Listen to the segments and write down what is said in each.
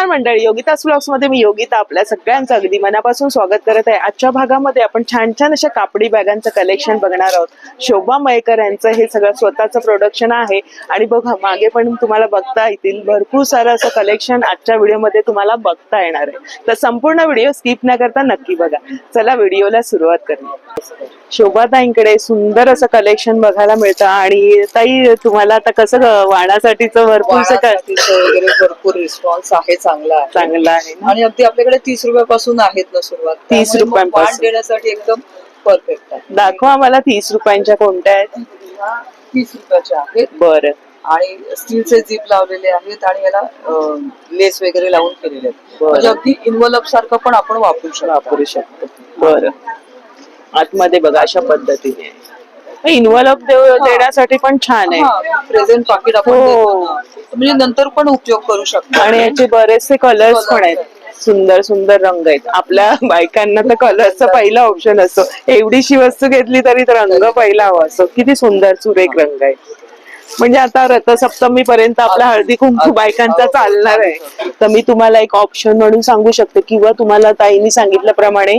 नमस्कार मंडळी. योगितास ब्लॉग्समध्ये मी योगिता आपल्या सगळ्यांचं अगदी मनापासून स्वागत करत आहे. आजच्या भागामध्ये आपण छान छान अशा कापडी बॅगांचं कलेक्शन बघणार आहोत. शोभा मयकर यांचं हे सगळं स्वतःचं प्रोडक्शन आहे. आणि बघा मागे पण तुम्हाला बघता येतील. भरपूर सारं असं कलेक्शन आजच्या व्हिडिओमध्ये तुम्हाला बघता येणार आहे. तर संपूर्ण व्हिडिओ स्किप न करता नक्की बघा. चला व्हिडिओला सुरुवात करूया. शोभाताईंकडे सुंदर असं कलेक्शन बघायला मिळतं. आणि ताई तुम्हाला आता कसं वाणासाठीचं वगैरे भरपूर रिस्पॉन्स आहे चांगला आहे. चांगलं आहे ना? आणि अगदी आपल्याकडे तीस रुपयापासून आहेत ना सुरुवात. 30 त्यामुळे मग रुपयांपासून. देण्यासाठी एकदम परफेक्ट आहे. दाखवा मला तीस रुपयांच्या कोणत्या आहेत. ह्या तीस रुपयाच्या आहेत. बरं. आणि स्टीलचे जीप लावलेले आहेत आणि याला लेस वगैरे लावून केलेले आहेत. बरं. म्हणजे अगदी इन्व्हलप सारखं पण आपण वापरू शकतो. वापरू शकतो. बरं. आतमध्ये बघा अशा पद्धतीने. इन्व्हलप देण्यासाठी पण छान आहे. प्रेझेंट पाकिट आपण हो. देतो ना. म्हणजे नंतर पण उपयोग करू शकतो. आणि याचे बरेचसे कलर्स पण आहेत. सुंदर सुंदर रंग आहेत. आपल्या बायकांना तर कलरचा पहिला ऑप्शन असतो. एवढीशी वस्तू घेतली तरी तर रंग पहिला हवा असतो. किती सुंदर सुरेख रंग आहे. म्हणजे आता रथसप्तमी पर्यंत आपला हळदी कुंकू बायकांचा चालणार आहे. तर मी तुम्हाला एक ऑप्शन म्हणून सांगू शकते किंवा तुम्हाला ताईंनी सांगितल्याप्रमाणे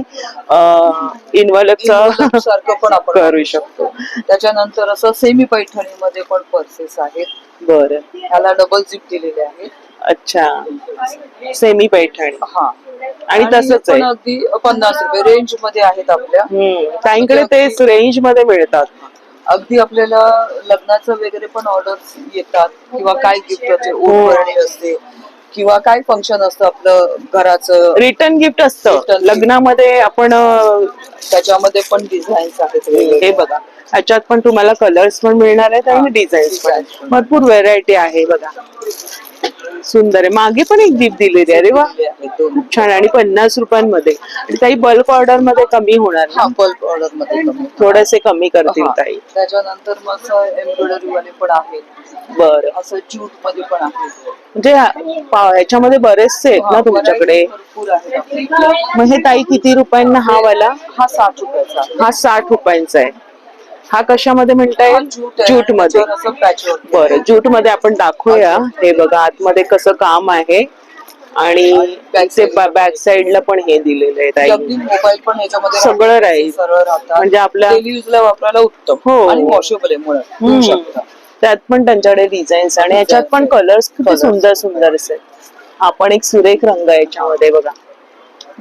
Envelope सारखं पण आपण करू शकतो. त्याच्यानंतर असं सेमी पैठणीमध्ये पण पर्सेस आहेत. बरं. ह्याला डबल जिप दिलेले आहेत. अच्छा. सेमी पैठणी हा. आणि तसंच आहे. अगदी पन्नास रुपये रेंजमध्ये आहेत आपल्या. ताईंकडे तेच रेंजमध्ये मिळतात. अगदी आपल्याला लग्नाचं वगैरे पण ऑर्डर येतात किंवा काय गिफ्ट असते हो. ओढणी असते किंवा काय फंक्शन असतं आपलं घराचं रिटर्न गिफ्ट असतं Return. लग्नामध्ये आपण अं, त्याच्यामध्ये पण डिझाईन्स आहेत हे. बघा ह्याच्यात पण तुम्हाला कलर्स पण मिळणार आहेत आणि हा, डिझाईन्स पण designs पण. भरपूर व्हेरायटी आहे बघा सुंदर आहे. मागे पण एक दीप दिलेली आहे. अरे वा. खूप छान आणि पन्नास रुपयांमध्ये. आणि काही बल्क ऑर्डरमध्ये कमी होणार ना? बल्क ऑर्डरमध्ये कमी थोडेसे कमी करतील हा. ताई. त्याच्यानंतर मग एम्ब्रॉयडरी वाले पण आहेत. बरं. असं ज्यूटमध्ये पण आहेत. म्हणजे पा- ह्याच्यामध्ये बरेचसे आहेत ना हा, तुमच्याकडे? variety भरपूर आहेत आपल्याकडे. मग हे ताई किती रुपयांना हा वाला? हा साठ रुपयाचा. आहे. हा साठ रुपयांचा आहे. हा कशामध्ये म्हणता येईल ज्यूटमध्ये. बरं ज्यूटमध्ये आपण दाखवूया. हे बघा आतमध्ये कसं काम आहे. आणि back ते side. ला बॅक साइडला पण हे दिलेलं मोबाईल पण सगळं राहील. म्हणजे आपल्या- यूजला वापरायला उत्तम. हो. आणि वॉशेबल आहे. त्यात पण त्यांच्याकडे डिझाईन्स आणि याच्यात पण आहेत. कलर्स किती Colours. सुंदर सुंदर असेल हा पण एक सुरेख रंग आहे याच्यामध्ये बघा.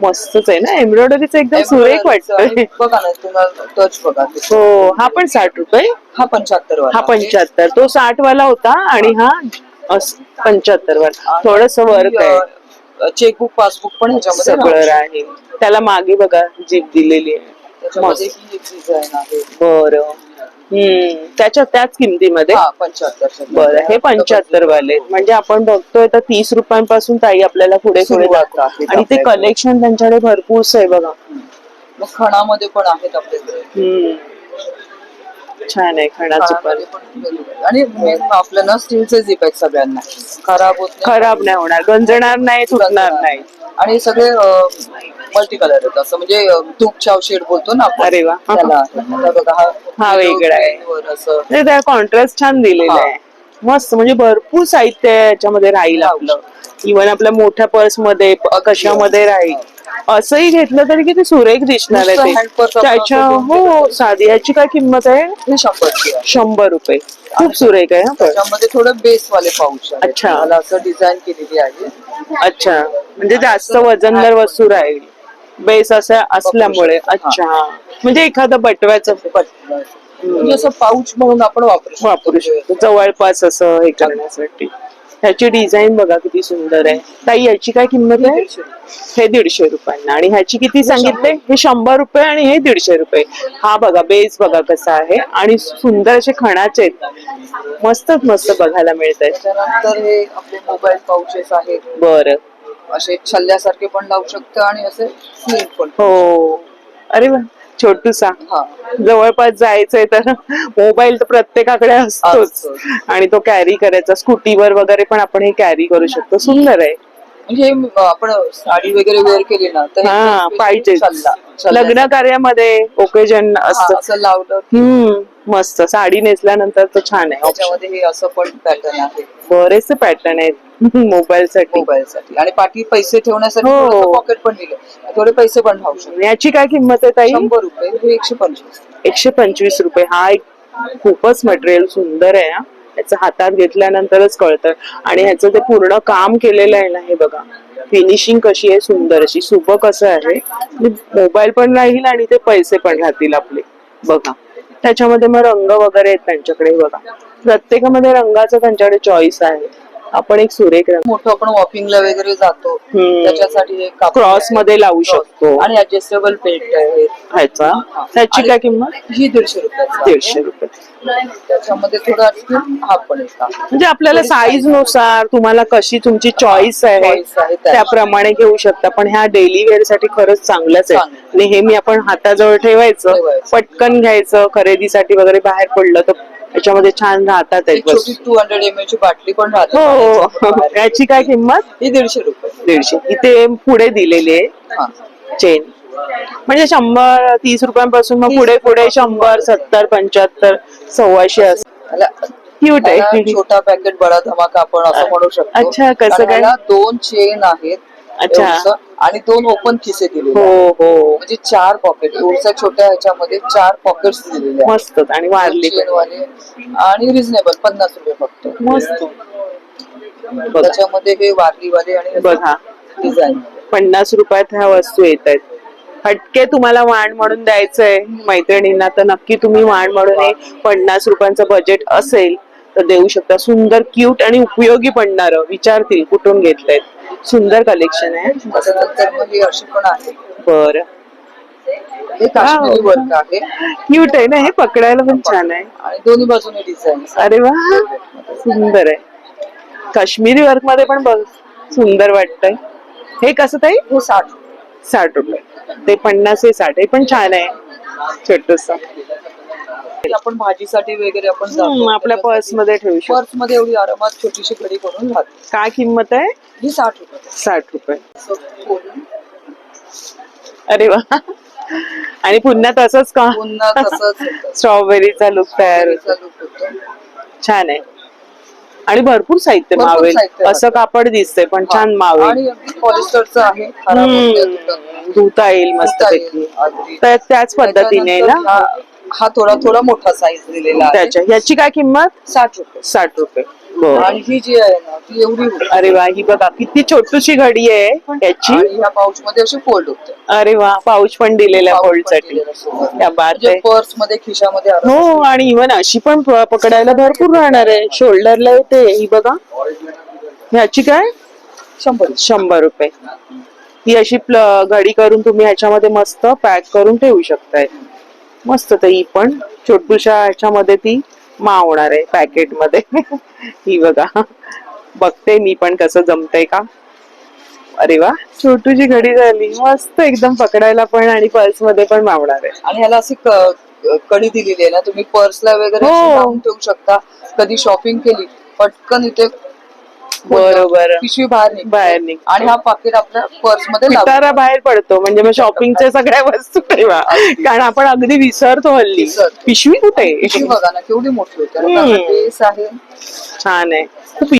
मस्तच आहे ना? एम्ब्रॉयडरीचं एकदम सुरेख वाटतंय. आणि बघा ना तुम्हाला टच बघा. हो हा पण साठ रुपये? हा पंच्याहत्तर हा पंच्याहत्तर. तो साठ वाला होता आणि हा पंच्याहत्तर वाला थोडस वर्क आहे. चेकबुक पासबुक पण ह्याच्यामध्ये सगळं. राहील. त्याला मागे बघा जीप दिलेली आहे. आहे. बर. हम्म. त्याच्या त्याच किमतीमध्ये. हा बरं हे पंच्याहत्तर वाले आहेत. म्हणजे आपण बघतोय तर तीस रुपयांपासून ताई आपल्याला पुढे पुढे सुरुवात आहे आणि ते आपल्याकडे. कलेक्शन त्यांच्याकडे भरपूर आहे बघा. मग खणामध्ये पण आहेत आपल्याकडे. हम्म. छान आहे खणाचं पण. खणामध्ये पण वेगवेगळे. आणि main आपलं ना स्टीलचे जीप आहेत सगळ्यांना. खराब होत नाही. खराब नाही होणार. गंजणार नाही तुटणार नाही. आणि सगळे मल्टी कलर आहेत. असं म्हणजे तूप चाव शेड बोलतो ना आपण. अरे वा. त्याला आता बघा हा हा वेगळा आहे. वर असं. म्हणजे त्या कॉन्ट्रास्ट छान दिलेला हा. आहे. मस्त म्हणजे भरपूर साहित्य आहे याच्यामध्ये राहील आपलं. इव्हन आपल्या मोठ्या पर्समध्ये प- कशामध्ये राहील. असंही घेतलं तरी किती सुरेख दिसणार नुसतं आहे hand ते त्याच्या असं हो साधी. याची काय किंमत आहे? हे शंभरची आहे. शंभर रुपये. खूप सुरेख आहे हा त्याच्यामध्ये थोडं बेस वाले पाऊच अच्छा. मला असं डिझाईन केलेली आहे. अच्छा. म्हणजे जास्त वजनदार वस्तू राहील बेस असं असल्यामुळे. अच्छा. म्हणजे एखादं बटव्याचं म्हणजे असं पाऊच म्हणून आपण वापरू. वापरू शकतो. जवळपास असं हे करण्यासाठी. ह्याची डिझाईन बघा किती सुंदर आहे. ताई याची काय किंमत आहे? हे दीडशे रुपयांना. आणि ह्याची किती सांगितले? हे शंभर रुपये आणि हे दीडशे रुपये. हा बघा बेस बघा कसा आहे. आणि सुंदर असे खणाचे आहेत. मस्तच मस्त बघायला मिळत आहे हे मोबाईल पाऊचेस आहेत. बरं. असे छल्ल्यासारखे पण लावू शकतं आणि असे हो. अरे वा. छोटूसा. जवळपास जायचंय तर मोबाईल तर प्रत्येकाकडे असतोच. आणि तो कॅरी करायचा. स्कूटीवर वगैरे पण आपण हे कॅरी करू शकतो. सुंदर आहे. म्हणजे आपण साडी वगैरे वेअर केली ना तर हे पाहिजे. लग्न कार्यामध्ये ओकेजन असतं असं लावलं. मस्त. साडी नेसल्यानंतर तर छान आहे. त्याच्यामध्ये हे असं पण पॅटर्न आहे. बरेचसे पॅटर्न आहेत. मोबाईल साठी मोबाईलसाठी. आणि पाठी पैसे ठेवण्यासाठी हो. पॉकेट पण दिले. थोडे पैसे पण राहू शकतो याची काय किंमत आहे ताई? शंभर रुपये. हे एकशे पंचवीस. एकशे पंचवीस रुपये. हा एक खूपच मटेरियल सुंदर आहे हा. याचं हातात घेतल्यानंतरच कळतं. आणि ह्याचं ते पूर्ण काम केलेलं आहे ना हे बघा. फिनिशिंग कशी आहे सुंदर अशी. सुबक असं आहे? मोबाईल पण राहील आणि ते पैसे पण राहतील आपले. बघा. त्याच्यामध्ये मग रंग वगैरे आहेत त्यांच्याकडे बघा प्रत्येकामध्ये रंगाचं त्यांच्याकडे चॉईस आहे आपण एक सुरेख रंग मोठं आपण वॉकिंगला वगैरे जातो हम्म. त्याच्यासाठी कापड क्रॉस आहे. मध्ये लावू. शकतो आणि ऍडजस्टेबल बेल्ट आहे ह्याचा त्याची काय किंमत ही दीडशे रुपयाची आहे. दीडशे रुपये त्याच्यामध्ये थोडं हा पण म्हणजे आपल्याला साईजनुसार तुम्हाला कशी तुमची चॉईस आहे Choice आहे त्या- त्याप्रमाणे घेऊ शकता. पण ह्या डेली वेअरसाठी खरंच चांगलंच आहे. चांगलं. नेहमी आपण हाताजवळ ठेवायचं ठेवायचं. पटकन घ्यायचं खरेदीसाठी वगैरे बाहेर पडलं तर याच्यामध्ये छान राहतात आहेत एक छोटी वस्तू. टू हंड्रेड एम ची बाटली पण राहते. हो हो बाहेर. याची काय किंमत? ही दीडशे रुपये. दीडशे. इथे पुढे दिलेली आहे. हा. चेन म्हणजे शंभर तीस रुपयांपासून मग पुढे पुढे शंभर सत्तर पंच्याहत्तर सव्वाशे असं. क्यूट आहे छोटा पॅकेट बडा धमाका आपण असं म्हणू शकतो. अच्छा, कसं काय? दोन चेन आहेत. अच्छा. आणि दोन ओपन खिसे दिलेले हो. हो. म्हणजे चार पॉकेट एवढ्या छोट्या ह्याच्यामध्ये चार पॉकेट्स दिलेले मस्त. आणि वारली आणि रिझनेबल पन्नास रुपये फक्त. मस्त. त्याच्यामध्ये हे वारलीवाले आणि बघा. डिझाईन पन्नास रुपयात ह्या वस्तू येत आहेत हटके तुम्हाला वाण म्हणून द्यायचंय. मैत्रिणींना तर नक्की तुम्ही वाण म्हणून हे पन्नास रुपयांचं बजेट असेल तर देऊ शकता. सुंदर क्यूट आणि उपयोगी पडणार विचारतील कुठून घेतलंय. सुंदर कलेक्शन आहे. हे बर. काश्मीरी वर्क आहे. क्यूट आहे ना हे पकडायला पण छान आहे. दोन्ही बाजूने डिझाईन अरे वा सुंदर आहे. काश्मीरी वर्कमध्ये पण बघ सुंदर वाटतंय. हे कसं ताई? साठ. साठ रुपये. ते पन्नास हे साठ हे पण छान आहे. छोटस. आपण भाजीसाठी वगैरे आपण आपल्या पर्समध्ये ठेवू शकतो. पर्समध्ये एवढी आरामात छोटीशी घडी करून राहते. काय किंमत आहे? ही साठ रुपये. साठ रुपये. असं अरे वा. आणि पुन्हा तसंच का? पुन्हा तसंच. स्ट्रॉबेरीचा लुक तयार होतं. छान आहे. आणि भरपूर साहित्य भरपूर मावेल. साहित्य असं. कापड दिसतंय पण छान मावेल. आणि अगदी पॉलिस्टरचं आहे. खराब होत नाही तुटत नाही. हम्म, धुता येईल मस्त धुता येईल, अगदी. तर त्याच पद्धतीने ना? त्याच्यानंतर हा- हा थोडा थोडा मोठा साईज दिलेला आहे. त्याच्या याची काय किंमत? साठ रुपये. साठ रुपये. बरं. आणि ही जी आहे ना ती एवढी होती अरे वा ही बघा किती छोटूशी घडी आहे याची आणि ह्या पाऊच मध्ये अशी फोल्ड होते. अरे वा पाऊच पण दिलेला फोल्डसाठी त्या बात आहे पर्समध्ये खिशामध्ये हो आणि इव्हन अशी पण प- पकडायला भरपूर राहणार आहे. शोल्डरला येते ही बघा. ह्याची काय? शंभर शंभर रुपये. ही अशी प्ल- घडी करून तुम्ही ह्याच्यामध्ये मस्त पॅक करून ठेवू शकताय. मस्त तर ही पण. छोटूशा ह्याच्यामध्ये ती. मावणार आहे पॅकेटमध्ये ही बघा. बघते मी पण कसं जमतंय का? अरे वा. छोटूशी घडी झाली. मस्त एकदम पकडायला पण आणि पर्समध्ये पण मावणार आहे. आणि ह्याला अशी क- कडी दिलेली आहे ना तुम्ही पर्सला वगैरे हो. अशी लावून ठेवू शकता. कधी शॉपिंग केली पटकन इथे बरोबर. पिशवी बाहेर निघते. बाहेर निघते. आणि हा पाकिट आपल्या पर्समध्ये लागतो. पिटारा बाहेर पडतो म्हणजे मग शॉपिंगच्या सगळ्या वस्तू ठेवा कारण आपण अगदी विसरतो हल्ली विसरतो. पिशवी कुठे पिशवी बघा ना केवढी मोठी होते आणि हम्म. आहे छान आहे खूप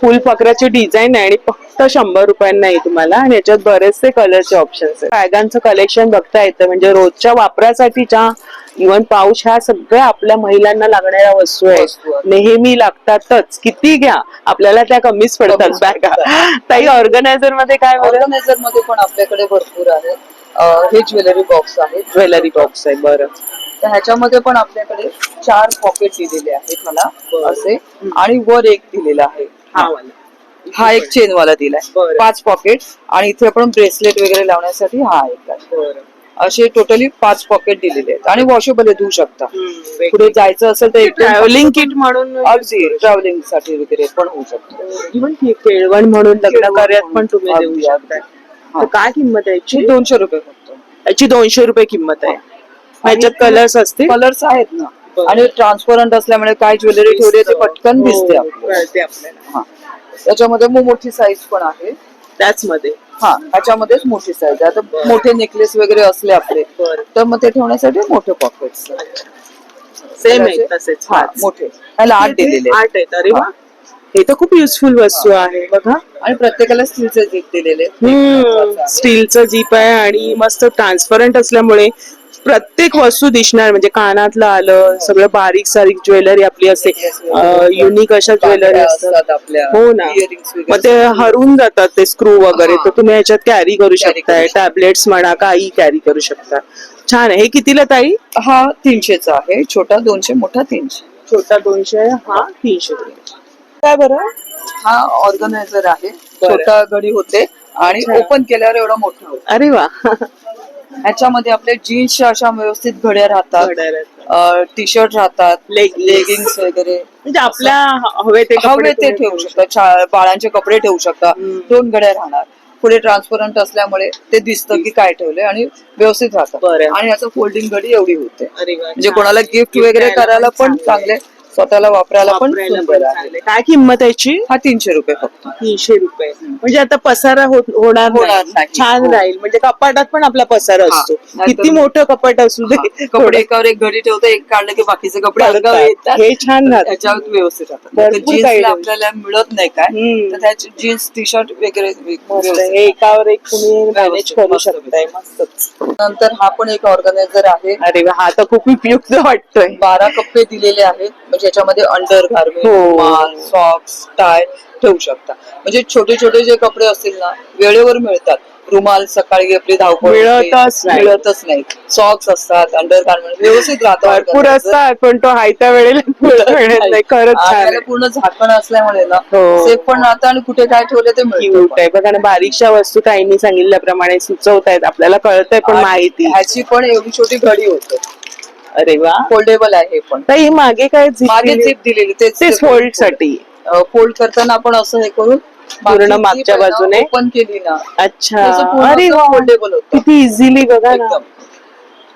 फुल पकडाची डिझाईन आहे आणि फक्त शंभर रुपयांना आहे तुम्हाला. आणि याच्यात बरेचसे कलरचे ऑप्शन्स आहेत. बॅगांचं कलेक्शन बघता येतं. म्हणजे रोजच्या वापरासाठीच्या इव्हन पाऊच ह्या सगळ्या आपल्या महिलांना लागणाऱ्या वस्तू आहेत. नेहमी लागतातच. किती घ्या. आपल्याला त्या कमीच पडतात. बॅगा. ताई ऑर्गनायझरमध्ये काय ऑर्गनायझरमध्ये पण आपल्याकडे भरपूर आहेत अं, हे ज्वेलरी बॉक्स आहेत. ज्वेलरी बॉक्स आहे. बरं. तर ह्याच्यामध्ये पण आपल्याकडे चार पॉकेट दिलेले आहेत मला. असे. आणि वर एक दिलेला आहे. हा. वाला. हा एक चेन वाला दिलाय. बरं. पाच पॉकेट आणि इथे आपण ब्रेसलेट वगैरे लावण्यासाठी हा एक आहे. असे टोटली पाच पॉकेट दिलेले आहेत आणि वॉशेबल धुवू शकता. पुढे जायचं असेल तर एक ट्रॅव्हलिंग किट म्हणून अगदी ट्रॅव्हलिंगसाठी वगैरे पण होऊ शकतो. इव्हन केळवण म्हणून लग्न कार्यात. पण तुम्ही देऊ अगदी, शकता. हा. तर काय किंमत आहे याची? दोनशे रुपये फक्त. याची दोनशे रुपये किंमत आहे. ह्याच्यात कलर्स असतील? कलर्स आहेत ना. आणि ट्रान्सपरंट असल्यामुळे काय ज्वेलरी ठेवली ती पटकन दिसते हो, आपल्याला. कळते आपल्याला. हा. त्याच्यामध्ये मग मोठी साईज पण आहे. त्याच मध्ये. हा ह्याच्यामध्येच मोठी साईज आहे. आता मोठे नेकलेस वगैरे असले आपले. तर मग ते ठेवण्यासाठी मोठे पॉकेट्स सेम आहे तसेच हा मोठे. ह्याला आठ दिलेले. आठ आहेत अरे वा. हे. तर खूप युजफुल वस्तू आहे बघा. आणि प्रत्येकाला स्टीलचे जीप दिलेले स्टीलचं जीप आहे आणि मस्त ट्रान्सपरंट असल्यामुळे प्रत्येक वस्तू दिसणार म्हणजे कानातलं आलं सगळं बारीक सारीक ज्वेलरी आपली असते. युनिक अशा ज्वेलरी असतात आपल्या. हो ना. मग ते हरून जातात ते स्क्रू वगैरे. तर तुम्ही ह्याच्यात कॅरी करू शकताय शकता. टॅबलेट्स म्हणा काही कॅरी करू शकता. छान आहे. हे कितीला ताई? हा तीनशेचा आहे. छोटा दोनशे मोठा तीनशे. छोटा दोनशे हा तीनशे. काय बरं? हा ऑर्गनायझर आहे. छोटा घडी होते. आणि. ओपन केल्यावर एवढा मोठा होतो. अरे वा. ह्याच्यामध्ये आपले जीन्सच्या अशा व्यवस्थित घड्या राहतात टी शर्ट राहतात. लेगिंग्स वगैरे म्हणजे आपल्या हवे ते हवे ते ठेवू शकता छा- बाळांचे कपडे ठेवू शकता. दोन घड्या राहणार पुढे ट्रान्सपरंट असल्यामुळे ते दिसतं की काय ठेवलंय आणि व्यवस्थित राहतं बरं. आणि याचं फोल्डिंग घडी एवढी होते म्हणजे. कोणाला गिफ्ट वगैरे करायला पण. चांगले स्वतःला वापरायला पण वापरायला सुंदर पण आहे. चांगले. काय किंमत याची? हा तीनशे रुपये फक्त. तीनशे रुपये. म्हणजे आता पसारा होत- होणार होणार नाही. नाही. छान हो. राहील. म्हणजे कपाटात पण आपला पसारा हा. असतो. नाहीतर किती मोठं कपाट असू दे. हा. कपडे एकावर एक घडी ठेवतो एक काढलं की बाकीचे कपडे अंगावर येतात. हे छान राहत. त्याच्यावर व्यवस्थित राहतात भरपूर काही जीन्सला ठेवू आपल्याला मिळत नाही काय? हम्म. तर त्याची जीन्स टी शर्ट वगैरे व्यवस्थित हे एकावर एक तुम्ही मॅनेज व्यवस्थित, करू मस्त शकताय. मस्तच. नंतर हा पण एक ऑर्गनायझर आहे. अरे वा, हा तर खूप उपयुक्त वाटतोय. बारा कप्पे दिलेले आहेत. म्हणजे याच्यामध्ये अंडर गार्मेंट हो. सॉक्स टाय ठेवू शकता म्हणजे छोटे छोटे जे कपडे असतील ना वेळेवर मिळतात रुमाल सकाळी आपली धावपळ मिळतच नाही. मिळतच नाही सॉक्स असतात अंडर गार्मेंट व्यवस्थित राहतात भरपूर organizer. असतात पण तो हायत्या वेळेला मिळत नाही खरंच छान आपल्याला आहे. पूर्ण झाकण असल्यामुळे ना हो. सेफ पण राहतं आणि कुठे काय ठेवलं ते मिळतं क्यूट पण. आहे बघा ना बारीकशा वस्तू ताईंनी सांगितल्याप्रमाणे सुचवतायत आपल्याला कळतंय पण आणि माहिती ह्याची पण एवढी छोटी घडी होते अरे वा. फोल्डेबल आहे पण. ताई मागे काय मागे दिली? झिप दिलेली तेच फोल्डसाठी. फोल्ड करताना आपण असं हे करून पूर्ण मागच्या बाजूने? ओपन केली ना. अच्छा. अरे वा. foldable होतं. किती इझिली बघा ना. एकदम.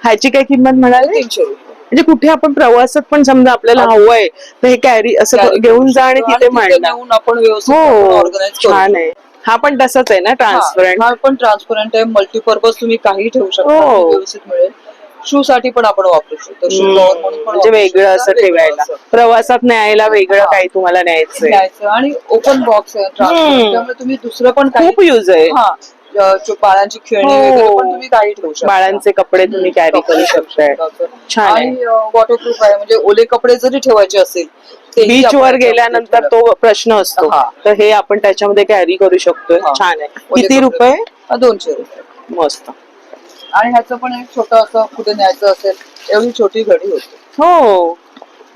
ह्याची काय किंमत म्हणाली? तीनशे रुपये. म्हणजे कुठे आपण प्रवासात पण समजा आपल्याला हवंय तर हे कॅरी असं Carry घेऊन जा आणि. तिथे मांडा. नेऊन आपण व्यवस्थित हो. ऑर्गनाईज छान आहे. हा पण तसाच आहे ना ट्रान्सपरंट हा पण ट्रान्सपरंट आहे. मल्टीपर्पज तुम्ही काही ठेवू शकता. हो. व्यवस्थित मिळेल. शू साठी पण आपण वापरू शकतो शू कव्हर म्हणून पण म्हणजे वापरू वेगळं शकता. असं वेगळं ठेवायला असं. प्रवासात न्यायला वेगळं. काही तुम्हाला न्यायचंय घ्यायचं आणि ओपन बॉक्स आहे ट्रान्सपरंट हम्म. त्यामुळे तुम्ही दुसरं पण काही खूप यूज आहे हा अ, जो बाळांची खेळणी हो. वगैरे पण तुम्ही काही ठेवू शकता बाळांचे कपडे तुम्ही कॅरी करू शकताय छान आहे. आणि वॉटरप्रूफ आहे म्हणजे ओले कपडे जरी ठेवायचे असेल तेही बीच आपण वर गेल्यानंतर ठेवू तो प्रश्न असतो हा. तर हे आपण त्याच्यामध्ये कॅरी करू शकतोय हा. छान आहे ओले किती कपडे. रुपये शकतो. दोनशे रुपये मस्त आणि ह्याचं पण एक छोटं असं कुठे न्यायचं असेल एवढी छोटी घडी होती. हो.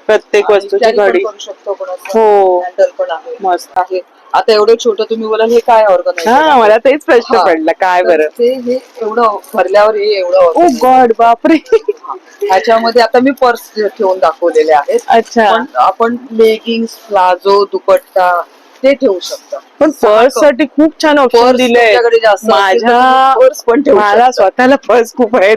प्रत्येक आणि वस्तूची carry पण घडी. करू शकतो पण असं. हो. पण आहे. मस्त. आहे. आता एवढं छोटं तुम्ही बोलाल हे काय हा मला तेच प्रश्न हा. पडला काय बरं? ते हे एवढं भरल्यावर हे एवढं ओ. गॉड बापरे. ह्याच्यामध्ये आता मी पर्स ठेवून दाखवलेले आहेत. अच्छा. पण आपण लेगिंग्स प्लाझो दुपट्टा ते ठेवू शकता. पण पर्ससाठी खूप छान ऑप्शन दिले माझ्या पर्स पण मला. स्वतःला पर्स खूप आहेत.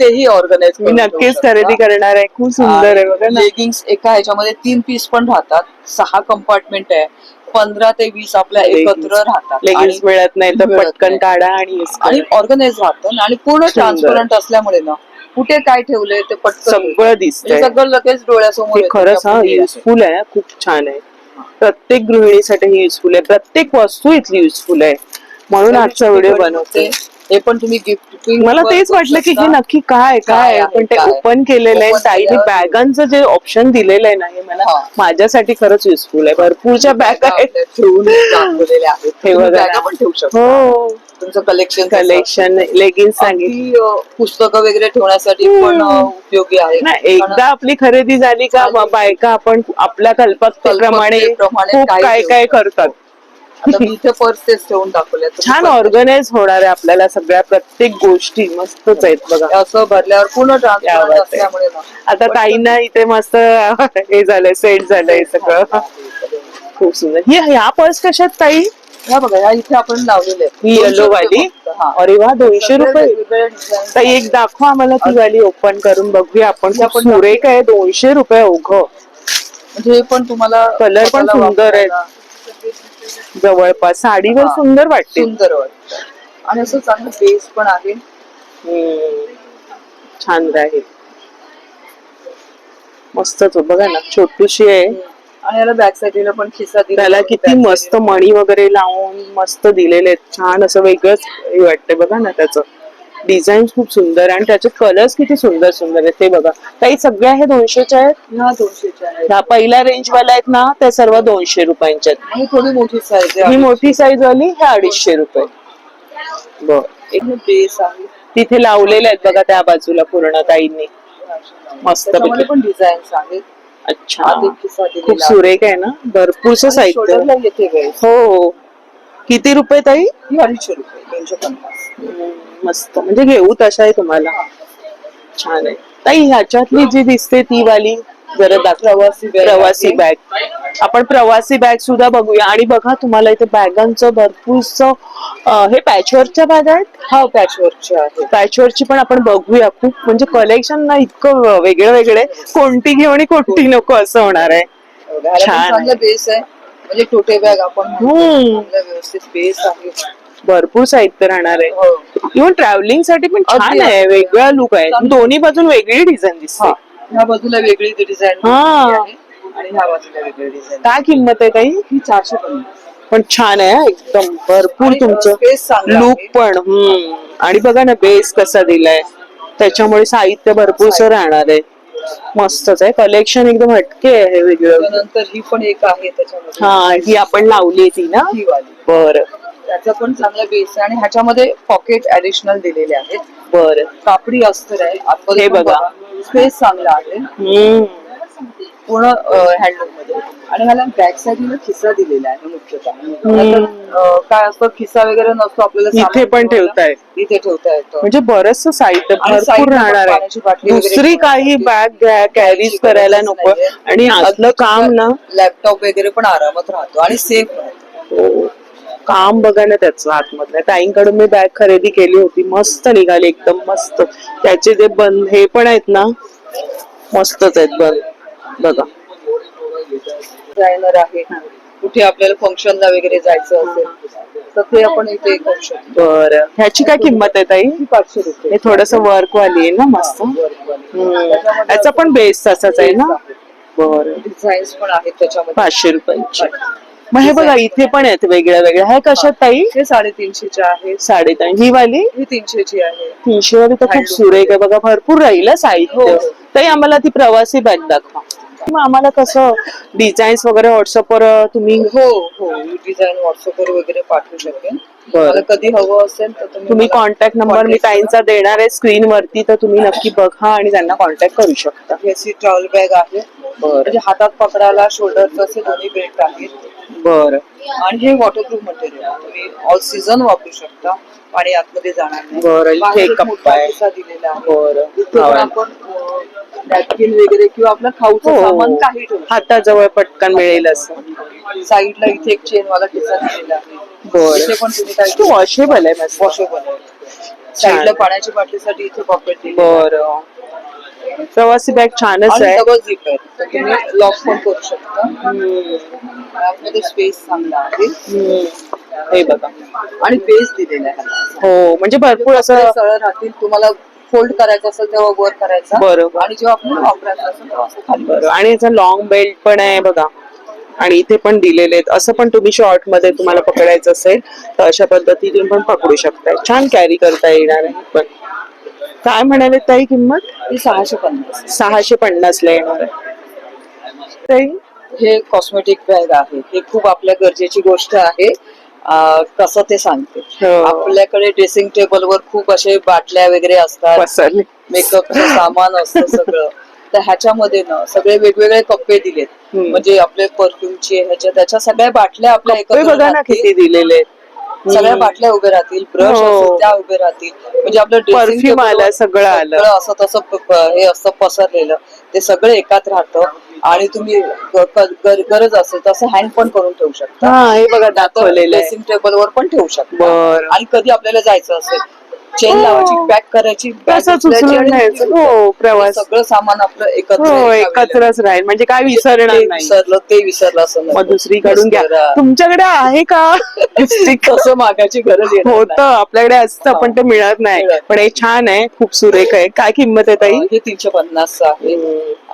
तेही ऑर्गनाईज मी नक्कीच खरेदी करणार आहे. खूप सुंदर आहे बघा लेगिंग्स एका ह्याच्यामध्ये तीन पीस पण राहतात. सहा कंपार्टमेंट आहे. पंधरा ते वीस आपल्या एकत्र राहतात. लेगिन्स आणि- मिळत नाही तर पटकन. काढा आणि. ऑर्गनाईज राहतं आणि पूर्ण. ट्रान्सपरंट असल्यामुळे ना कुठे काय ठेवलंय ते पटकन सगळं म्हणजे दिसतंय. सगळं लगेच डोळ्यासमोर खरंच हा. युजफुल आहे. खूप छान आहे. प्रत्येक गृहिणीसाठी हे युजफुल आहे. प्रत्येक वस्तू इथली युजफुल आहे. म्हणून आजचा व्हिडिओ बनवते. हे पण तुम्ही गिफ्ट मला तेच वाटलं की हे नक्की काय काय पण ते? ओपन केलेलं आहे. ताईने बॅगांचं जे ऑप्शन दिलेलं आहे ना हे मला. माझ्यासाठी खरंच युजफुल आहे. भरपूरच्या बॅग आहेत. ठेवून आहेत. हे बघा. पण ठेवू शकता. हो. तुमचं कलेक्शन कलेक्शन लेगिन्स सांगितलं. पुस्तकं वगैरे ठेवण्यासाठी. पण उपयोगी आहे ना एकदा आपली खरेदी झाली का बायका आपण आपल्या कल्पकतेप्रमाणे कल्पकतेप्रमाणे खूप काही काय काय. करतात. आता मी इथे पर्स तेच ठेवून दाखवले छान ऑर्गनाइज होणार आहे आपल्याला सगळ्या प्रत्येक गोष्टी. मस्तच आहेत बघा. असं भरल्यावर पूर्ण क्या बात ट्रान्सपरंट आहे. असल्यामुळे ना. आता ताईंना इथे मस्त हे झालंय सेट झालंय सगळं. खूप सुंदर. ही ह्या पर्स कशात ताई? ह्या बघा ह्या इथे आपण लावलेले आहेत. ही दोनशे येलो रुपये वाली फक्त, हा. अरे वा दोनशे रुपये. वेगवेगळे designs ताई एक. दाखवा आम्हाला ती वाली ओपन करून बघूया आपण. ही आपण सुरेख आहे. दोनशे रुपये ओघ. म्हणजे हे पण तुम्हाला Color पण स्वतःला सुंदर आहेत. वापरायला जवळपास. साडीवर हा. सुंदर वाटते. सुंदर वाटतं. आणि असं चांगलं बेस पण आहे. हम्म. छान राहील मस्तच हो, बघा ना छोटीशी आहे. आणि याला बॅक साईडला पण खिसा दिला त्याला किती मस्त मणी वगैरे लावून मस्त दिलेले आहेत. छान असं वेगळंच हे वाटतंय बघा ना त्याचं. डिझाईन खूप सुंदर आहे आणि त्याचे कलर्स किती सुंदर सुंदर आहेत ते बघा. काही सगळ्या हे दोनशेच्या आहेत? हा दोनशेच्या आहे ह्या पहिल्या रेंज वाल्या आहेत ना त्या सर्व दोनशे रुपयांच्या आहेत. थोडी मोठी साईज ही आहे मोठी साईज वाली हे अडीचशे रुपये. बर. एक बेस आहे. तिथे लावलेले आहेत बघा त्या बाजूला पूर्ण ताईंनी. मस्त त्याच्यामध्ये पण डिझाईन्स आहेत. अच्छा। खूब खूप सुरेख आहे ना? भरपूरच साहित्य। हो किती रुपये ताई? ही अडीचशे रुपये दोनशे पन्नास. हम्म, मस्त. म्हणजे घेऊ तशा आहे तुम्हाला. छान आहे. ताई ह्याच्यातली जी दिसते ती वाली प्रवासी प्रवासी. बॅग आपण प्रवासी बॅग सुद्धा बघूया. आणि बघा तुम्हाला इथे बॅगांचं भरपूरच हे पॅचवर्कच्या बॅग आहेत? हा पॅचवर्कचे आहे पॅचवर्कची पण आपण बघूया खूप. म्हणजे कलेक्शन ना इतकं वेगळं वेगळं. कोणती घेऊ आणि कोणती नको असं होणार आहे. छान बेस आहे. म्हणजे टोटे बॅग आपण व्यवस्थित बेस आहे. भरपूर साहित्य राहणार आहे. हो. इव्हन ट्रॅव्हलिंगसाठी पण छान आहे. वेगळा लुक आहे. दोन्ही बाजून वेगळी डिझाईन दिसते. हा. ह्या बाजूला वेगळी डिझाईन हा. आणि ह्या बाजूला वेगळी डिझाईन काय किंमत आहे काही ही चारशे पन्नास. पण छान आहे एकदम भरपूर तुमचं लुक. पण हम्म. आणि बघा ना बेस कसा दिलाय. त्याच्यामुळे साहित्य भरपूरच राहणार आहे. मस्तच आहे. कलेक्शन एकदम हटके आहे वेगळं. त्यानंतर ही पण एक आहे त्याच्यामध्ये. हा ही आपण लावली ती ना? बर. त्याचा पण चांगला बेस आहे आणि ह्याच्यामध्ये पॉकेट ऍडिशनल दिलेले आहेत. बर. कापडी अस्तर आहे आतमध्ये हे पण बघा. स्पेस चांगला आहे. पूर्ण हँडलूममध्ये. आणि ह्याला बॅक साईडला खिसा दिलेला आहे मुख्यतः. नाहीतर, अं, काय असतं खिसा वगैरे नसतो आपल्याला इथे सामान पण ठेवायला. ठेवता येत. इथे ठेवता येतं. म्हणजे बरस साहित्य आणि भरपूर पण राहणार पाण्याची आहे बाटली वगैरे दुसरी काही बॅग घ्या कॅरी गरजच करायला नको. आणि आतलं काम ना. लॅपटॉप वगैरे पण आरामात राहतो आणि सेफ राहतो. हो. काम बघा ना त्याचं आतमधलं. ताईंकडून मी बॅग खरेदी केली होती. मस्त निघाली एकदम मस्त. त्याचे जे बंद हे पण आहेत ना मस्तच आहेत बंद बघा. डिझायनर आहे. कुठे आपल्याला फंक्शनला वगैरे जायचं असेल तर ते आपण इथे करू शकतो. बर. ह्याची काय किंमत आहे ताई? पाचशे रुपये. हे थोडस वर्क वाली आहे ना मस्त? हम्म. याचा पण बेस तसाच आहे ना? बर. डिझाईन्स पण आहेत त्याच्यामध्ये. पाचशे रुपयांची. मग हे बघा इथे पण आहेत वेगळ्या वेगळ्या. ह्या कशात ताई? हे साडेतीनशेचे आहेत. साडेतीन. ही वाली? ही तीनशेची आहे. तीनशे वाली तर खूप. सुरेख आहे. बघा भरपूर राहील हं. साहित्य. हो. ताई आम्हाला ती प्रवासी बॅग दाखवा. मग आम्हाला कसं डिझाईन्स वगैरे व्हॉट्सअपवर तुम्ही हो हो. डिझाईन व्हॉट्सअपवर वगैरे पाठवू शकेन. बरं. मला कधी हवं असेल तर तुम्ही मला कॉन्टॅक्ट नंबर मी contact ताईंचा देणार आहे स्क्रीन वरती तर तुम्ही नक्की बघा आणि त्यांना कॉन्टॅक्ट करू शकता. करा. ही ट्रॅव्हल बॅग आहे. म्हणजे हातात पकडायला शोल्डर असे दोन्ही बेल्ट आहेत. बर आणि हे वॉटरप्रूफ मटेरियल तुम्ही ऑल सीझन वापरू शकता पाणी आतमध्ये जाणार नाही. बरं, इथे एक कप्पा आहे. दिलेला आहे. बरं. इथे पण हा. आपण नॅपकिन वगैरे किंवा आपलं खाऊचं सामान काही ठेवू शकतो. हाताजवळ पटकन मिळेल असं. साईडला इथे एक चेन वाला खिसा दिलेला आहे. बरं. इथे पण तुम्ही तो वॉशेबल आहे मस्त. वॉशेबल आहे. साईडला पाण्याची बाटलीसाठी इथे पॉकेट दिली बर. प्रवासी बॅग छानच आहे. डबल तुम्ही लॉक पण करू शकता. स्पेस चांगला आहे. हे बघा. आणि बेस दिलेला आहे. हो म्हणजे भरपूर असं सरळ राहतील तुम्हाला फोल्ड करायचं असेल तेव्हा वर करायचा. बरोबर. आणि जेव्हा आपल्याला वापरायचं असेल तेव्हा असं खाली बरं. आणि याचा लॉंग बेल्ट पण आहे बघा. आणि इथे पण दिलेले आहेत. असं पण तुम्ही शॉर्टमध्ये तुम्हाला पकडायचं असेल तर अशा पद्धतीने पण पकडू शकताय. छान कॅरी करता येणार आहे. पण काय म्हणाले ताई किंमत? ही सहाशे पन्नास. सहाशे पन्नास ला येणार आहे. ताई? हे कॉस्मेटिक बॅग आहे. हे खूप आपल्या गरजेची गोष्ट आहे. अं, कसं ते सांगते. हो. आपल्याकडे ड्रेसिंग टेबलवर खूप असे बाटल्या वगैरे असतात. पसरले. मेकअपचं सामान असतं सगळं. तर ह्याच्यामध्ये ना सगळे वेगवेगळे कप्पे दिलेत. हम्म. म्हणजे आपले परफ्यूमचे ह्याच्या त्याच्या सगळ्या बाटल्या आपल्या एकत्र बघा ना राहतील. किती दिलेले आहेत. सगळ्या हम्म. बाटल्या उभे राहतील ब्रश हो. त्या उभे राहतील म्हणजे आपलं वर आलं, सगळं आलं. असं तसं हे असतं पसरलेलं ते सगळं एकात राहतं आणि तुम्ही गरज असेल तसं हँग पण करून ठेवू शकता हा हे बघा ड्रेसिंग टेबल वर पण ठेवू शकता. आणि कधी आपल्याला जायचं असेल चेन हो. लावायची पॅक करायची bag तसंच उचलायची उचलून आणि न्यायचं. निघून हो. प्रवास. सगळं सामान आपलं एकत्र हो एका एकत्रच राहील म्हणजे काय विसरणार वेळेला. ते नाही विसरलं ते विसरलं असं नाही. मग दुसरीकडून घ्या. तुमच्याकडे आहे का तसं मागायची गरज येत होतं आपल्याकडे असतं पण ते मिळत नाही मिळत पण हे छान आहे खूप सुरेख आहे काय किंमत आहे ताई हे तीनशे पन्नास आहे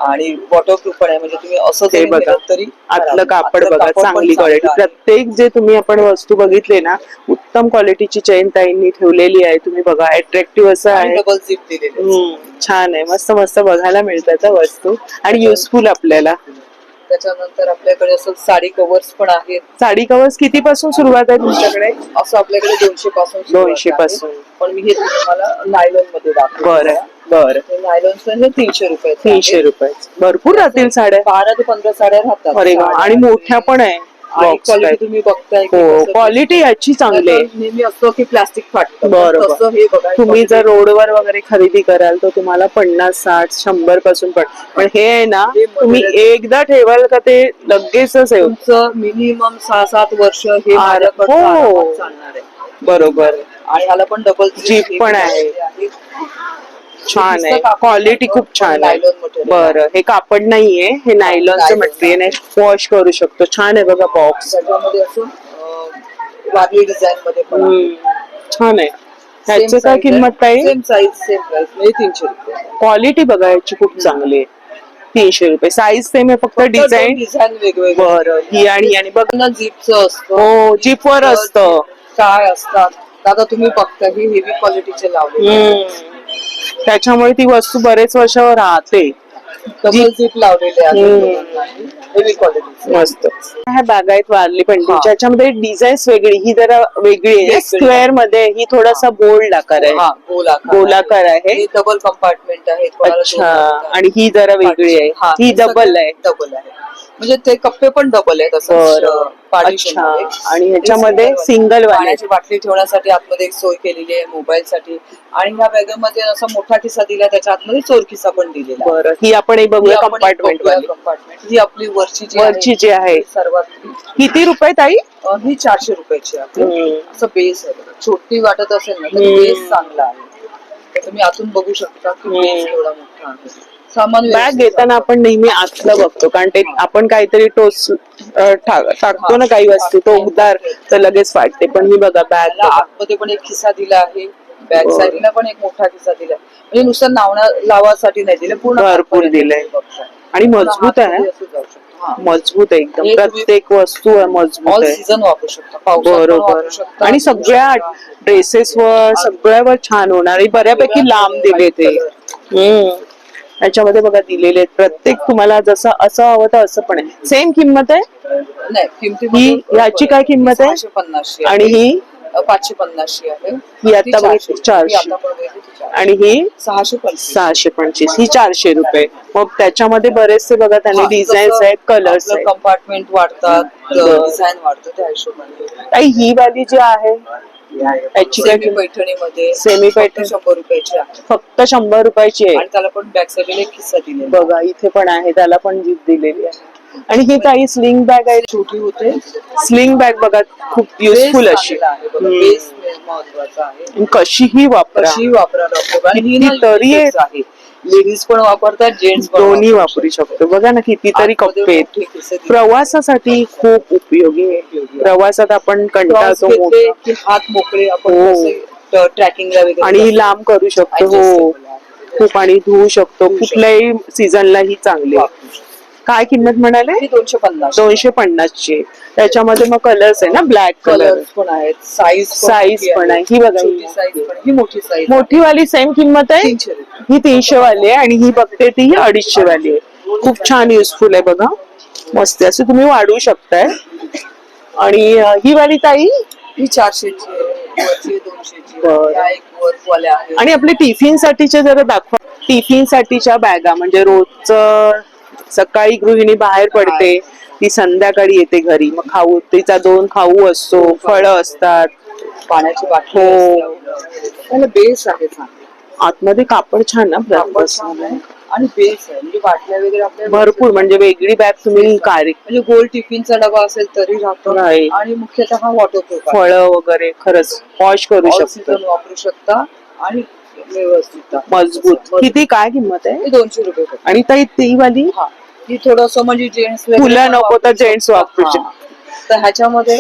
आणि वॉटरप्रूफ पण आहे म्हणजे तुम्ही असं ते जरी बघा नेलं तरी आतलं. कापड आतलं बघा कापड पण चांगली चांगलं क्वालिटी आहे. प्रत्येक जे तुम्ही आपण वस्तू बघितले ना उत्तम क्वालिटीची चेन ताईंनी ठेवलेली आहे. तुम्ही बघा अट्रॅक्टिव्ह असं आहे. डबल झिप दिलेली आहे. हम्म, छान आहे. मस्त मस्त बघायला मिळतात वस्तू. आणि युजफुल आपल्याला. त्याच्यानंतर आपल्याकडे असं साडी कव्हर्स पण आहेत. साडी कवर्स किती पासून सुरुवात आहे तुमच्याकडे? असं आपल्याकडे दोनशे पासून सुरुवात 200 आहे. पासून. पण मी हे तुम्हाला नायलॉनमध्ये दाखवतो. बरं बरं. नायलॉनचं हे तीनशे रुपये तीनशे रुपये भरपूर राहतील साड्या. बारा ते पंधरा साड्या राहतात. अरे वा आणि मोठ्या पण आहे. बॉक्स क्वालिटी तुम्ही बघताय की हो कसं- क्वालिटी याची चांगली आहे. नेहमी असतो की प्लास्टिक फाटतं. बरोबर. तसं हे बघा तुम्ही जर रोडवर वगैरे खरेदी कराल तर तुम्हाला पन्नास साठ शंभरपासून पण. पण हे आहे ना हे तुम्ही एकदा ठेवाल का ते लगेचच आहे तुमचं मिनिमम सहा सात वर्ष हे हो. आरामात चालणार आहे. बरोबर. आणि ह्याला पण डबल Zip पण आहे. छान आहे. क्वालिटी खूप छान आहे. बरं हे कापड नाहीये. हे नायलॉनचं. मटेरियल आहे. वॉश करू शकतो. छान आहे बघा बॉक्स वारली डिझाईन मध्ये पण छान आहे. ह्याची काय किंमत सेम साईज सेम प्राइस म्हणजे तीनशे रुपये. क्वालिटी बघा याची खूप चांगली आहे. तीनशे रुपये. साईज सेम आहे फक्त डिझाईन डिझाईन वेगवेगळे. बरं ही आणि आणि बघ ना जीपचं असतं. हो जीप वर असतं. काय असतात? आता तुम्ही बघता ही हेवी क्वालिटीचे लावले. त्याच्यामुळे ती वस्तू बरेच वर्ष राहते. मस्त. ह्या बॅग आहेत वारली हा. पेंटिंगच्या याच्यामध्ये डिझाईन्स वेगळी ही जरा वेगळी आहे. स्क्वेअरमध्ये ही थोडासा बोल्ड आकार हा आहे. गोलाकार गोलाकार आहे. डबल कंपार्टमेंट आहे. आणि ही जरा वेगळी आहे. हा, डबल आहे. डबल आहे. म्हणजे ते कप्पे पण डबल आहेत असं बरं. partition अच्छा. मध्ये. आणि ह्याच्यामध्ये हे single वाले. पाण्याची बाटली ठेवण्यासाठी आतमध्ये एक सोय केलेली आहे मोबाईल साठी आणि ह्या बॅगेमध्ये असा मोठा खिसा दिला त्याच्या आतमध्ये चोर खिसा पण दिलेला आहे. बरं ही आपण हे बघूया आपण एक कंपार्टमेंट बघूया वाली compartment. ही आपली वरची जी वरची जी आहे. सर्वात किती रुपये ताई अं, ही चारशे रुपयाची आहे हम्म. असं बेस आहे. छोटी वाटत असेल ना तर हम्म. बेस चांगला आहे तर तुम्ही आतून बघू शकता की हम्म. बेस एवढा मोठा आहे सामान बॅग घेताना आपण नेहमी आतलं बघतो कारण ते आपण काहीतरी टोच टाकतो ना काही वस्तू तो उदार तर लगेच फाटते. पण ही बघा बॅग आतमध्ये पण एक खिसा दिला आहे. बॅक बरं. साईडला पण एक मोठा खिसा दिला म्हणजे नुसतं नावना लावासाठी नाही दिलं पूर्ण भरपूर दिलंय. आणि मजबूत आहे. हा. मजबूत आहे एकदम. हे प्रत्येक वस्तू आहे मजबूत सीझन वापरू शकता. बरोबर. आणि सगळ्या. ड्रेसेसवर सगळ्यावर छान होणार आणि बऱ्यापैकी लांब दिले ते. हम्म त्याच्यामध्ये बघा दिलेले आहेत. प्रत्येक तुम्हाला जसं असं हवं तर असं पण आहे. सेम किंमत आहे? नाही किमती ही- ह्याची काय किंमत आहे? पन्नासशे आणि ही? पाचशे पन्नासशी आहे. ही आता बघितली चारशे. आणि ही सहाशे सहाशे पंचवीस. ही चारशे रुपये. मग त्याच्यामध्ये बरेचसे बघा त्यांनी डिझाईन्स आहेत कलर्स कंपार्टमेंट वाढतात. डिझाईन वाढतं त्या हिशोबाने. ही वाली जी आहे याची? पैठणीमध्ये सेमी पैठणी. शंभर रुपयाची आहे. फक्त शंभर रुपयाची आहे. आणि त्याला पण बॅक साईडला एक खिस्सा दिलेला बघा इथे पण आहे त्याला पण जीप दिलेली आहे. आणि ही ताई स्लिंग बॅग आहे. छोटी होते. स्लिंग बॅग बघा खूप युजफुल अशी. हम्म. महत्त्वाचा आहे. आणि कशीही वापरा. कशी वापरा. डॉक्टर आणि ही ना कितीतरी unisex आहे लेडीज पण वापरतात जेंट्स दोन्ही वापरू शकतो बघा ना कितीतरी कप्पे आहेत. प्रवासासाठी खूप उपयोगी आहे प्रवासात आपण कंटाळतो हात मोकळे आपण हो. ट्रॅकिंगला वगैरे आणि लांब करू शकतो हो. खूप आणि धुवू शकतो. कुठल्याही सीझनला ही चांगली. काय किंमत म्हणाले? ही दोनशे पन्नास दोनशे पन्नासची. त्याच्यामध्ये मग कलर्स आहे ना ब्लॅक कलर कलर्स पण आहेत. साईज Size पण आहे. ही बघा, ही. साईज पण ही मोठी साईज मोठी वाली सेम किंमत आहे? तीनशे ही तीनशे वाली आहे आणि ही बघते ती अडीचशे वाली आहे. खूप छान युजफुल आहे बघा. मस्त आहे. असं तुम्ही वाढवू शकताय. आणि अं, ही वाली ताई? ही चारशेची आहे, वरची दोनशेची. बरं. या एक वर्क वाल्या आहेत. आणि आपले टिफिन साठीच्या जरा दाखवा. टिफिन साठीच्या बॅगा म्हणजे रोजच सकाळी गृहिणी बाहेर पडते ती संध्याकाळी येते घरी. मग खाऊ तिचा दोन खाऊ असतो फळं असतात. पाण्याची बाटली हो. बेस आहे आतमध्ये कापड छान ना आणि बेस आहे. म्हणजे बाटल्या वगैरे भरपूर म्हणजे वेगळी बॅग तुम्ही म्हणजे गोल टिफिनचा डबा असेल तरी राहतो. आणि मुख्यतः वॉटरप्रूफ फळं वगैरे खरंच वॉश करू शकतो. वापरू शकता. आणि व्यवस्थित मजबूत किती काय किंमत आहे दोनशे रुपये. आणि ताई ती वाली हा ही थोडस म्हणजे जेंट्स फुलं नको तर जेंट्स वापरू शकतात तर ह्याच्यामध्ये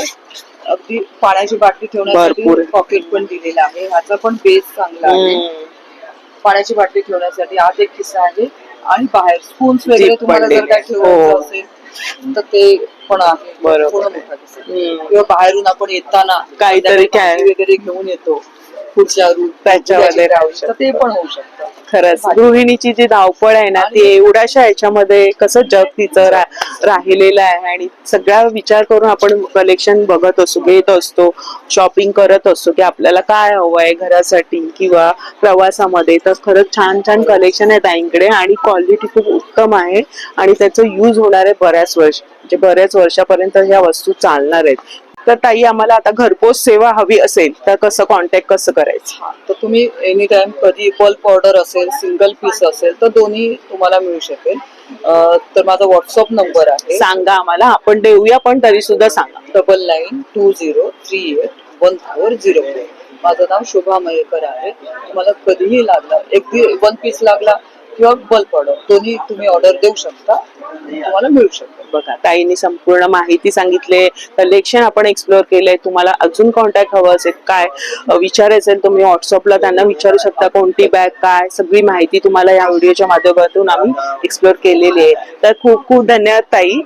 अगदी पाण्याची बाटली भरपूर. ठेवण्यासाठी पॉकेट पण दिलेलं आहे ह्याचा पण बेस चांगला आहे हम्म. पाण्याची बाटली ठेवण्यासाठी आत एक खिसा आहे आणि बाहेर स्पून्स वगैरे Zip तुम्हाला जर. काय ठेवायचं हो. असेल तर ते पण आहे बरोबर. थोडं मोठा खिसा. हम्म. किंवा बाहेरून आपण येताना काहीतरी भाजी वगैरे घेऊन येतो पुढच्या रूट त्याच्यामध्ये राहू तर ते पण होऊ शकतं. खरंच. गृहिणीची जी धावपळ आहे ना ती एवढ्याशा ह्याच्यामध्ये कसं जग तिचं रा- राहिलेलं आहे आणि सगळा विचार करून आपण कलेक्शन बघत असतो घेत असतो शॉपिंग करत असतो की आपल्याला काय हवं आहे घरासाठी किंवा प्रवासामध्ये. तर खरंच छान छान कलेक्शन आहे ताईंकडे आणि क्वालिटी खूप उत्तम आहे आणि त्याचं यूज होणार आहे बऱ्याच वर्ष म्हणजे बऱ्याच वर्षापर्यंत ह्या वस्तू चालणार आहेत. तर ताई आम्हाला आता घरपोच सेवा हवी असेल तर कसं कॉन्टॅक्ट कसं करायचं? तर तुम्ही एनी टाइम कधी बल्क ऑर्डर असेल सिंगल पीस असेल तर दोन्ही तुम्हाला मिळू शकेल. अं, तर माझा व्हॉट्सअप नंबर आहे. सांगा आम्हाला आपण देऊया पण तरी सुद्धा सांगा. Double nine two zero three eight one four zero four माझं नाव शोभा मयेकर आहे. तुम्हाला कधीही लागला एक वन पीस लागला किंवा बल्क ऑर्डर दोन्ही तुम्ही ऑर्डर देऊ शकता. तुम्हाला मिळू शकतं. बघा ताईंनी संपूर्ण माहिती सांगितले कलेक्शन आपण एक्सप्लोअर केलंय. तुम्हाला अजून कॉन्टॅक्ट हवं असेल काय विचारायचं असेल तुम्ही व्हॉट्सअपला त्यांना विचारू शकता. कोणती बॅग काय सगळी माहिती तुम्हाला या व्हिडिओच्या माध्यमातून आम्ही एक्सप्लोअर केलेली आहे. तर खूप खूप धन्यवाद ताई.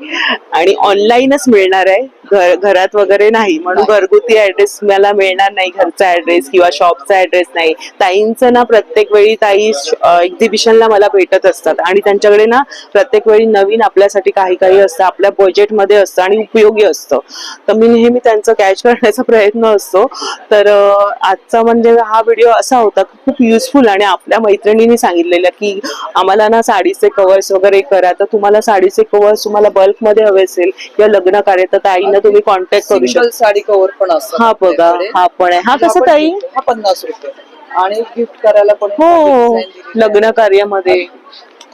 आणि ऑनलाईनच मिळणार आहे. घर घरात वगैरे नाही. म्हणून घरगुती ऍड्रेस मला मिळणार नाही. घरचा ऍड्रेस किंवा शॉपचा ऍड्रेस नाही. ताईंचं ना प्रत्येक वेळी ताई एक्झिबिशनला मला भेटत असतात. आणि त्यांच्याकडे ना प्रत्येक वेळी नवीन आपल्यासाठी काही काही असतं. आपल्या बजेटमध्ये असतं आणि उपयोगी असतं. तर मी नेहमी त्यांचं कॅच करण्याचा प्रयत्न असतो. तर आजचा म्हणजे हा व्हिडिओ असा होता की खूप युजफुल आणि आपल्या मैत्रिणींनी सांगितलेलं की आम्हाला ना साडीचे कवर्स वगैरे करा. तर तुम्हाला साडीचे कवर्स तुम्हाला बल्कमध्ये हवे असेल किंवा लग्न कार्य तर ताईंना तुम्ही कॉन्टॅक्ट करू शकता. साडी कव्हर पण असतं हा बघा. हा पण आहे. हा हा कसं ताई? हा पन्नास रुपये. आणि गिफ्ट करायला पण हो दिलेली आहे. लग्न कार्यामध्ये.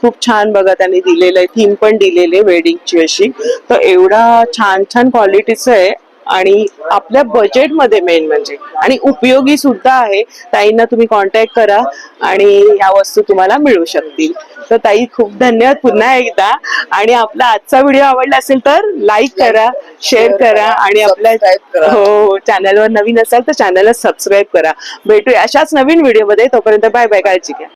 खूप छान बघा त्यांनी दिलेलं आहे. थीम पण दिलेली आहे वेडिंगची अशी. तर एवढा छान छान क्वालिटीचं आहे आणि आपल्या बजेटमध्ये मेन म्हणजे. आणि उपयोगी सुद्धा आहे. ताईंना तुम्ही कॉन्टॅक्ट करा आणि ह्या वस्तू तुम्हाला मिळू शकतील. तर ताई खूप धन्यवाद पुन्हा एकदा. आणि आपला आजचा व्हिडिओ आवडला असेल तर लाईक करा शेअर करा आणि आपल्या. हो चॅनलवर नवीन असाल तर चॅनलला सबस्क्राईब करा. भेटूया अशाच नवीन व्हिडिओमध्ये तोपर्यंत बाय बाय काळजी घ्या.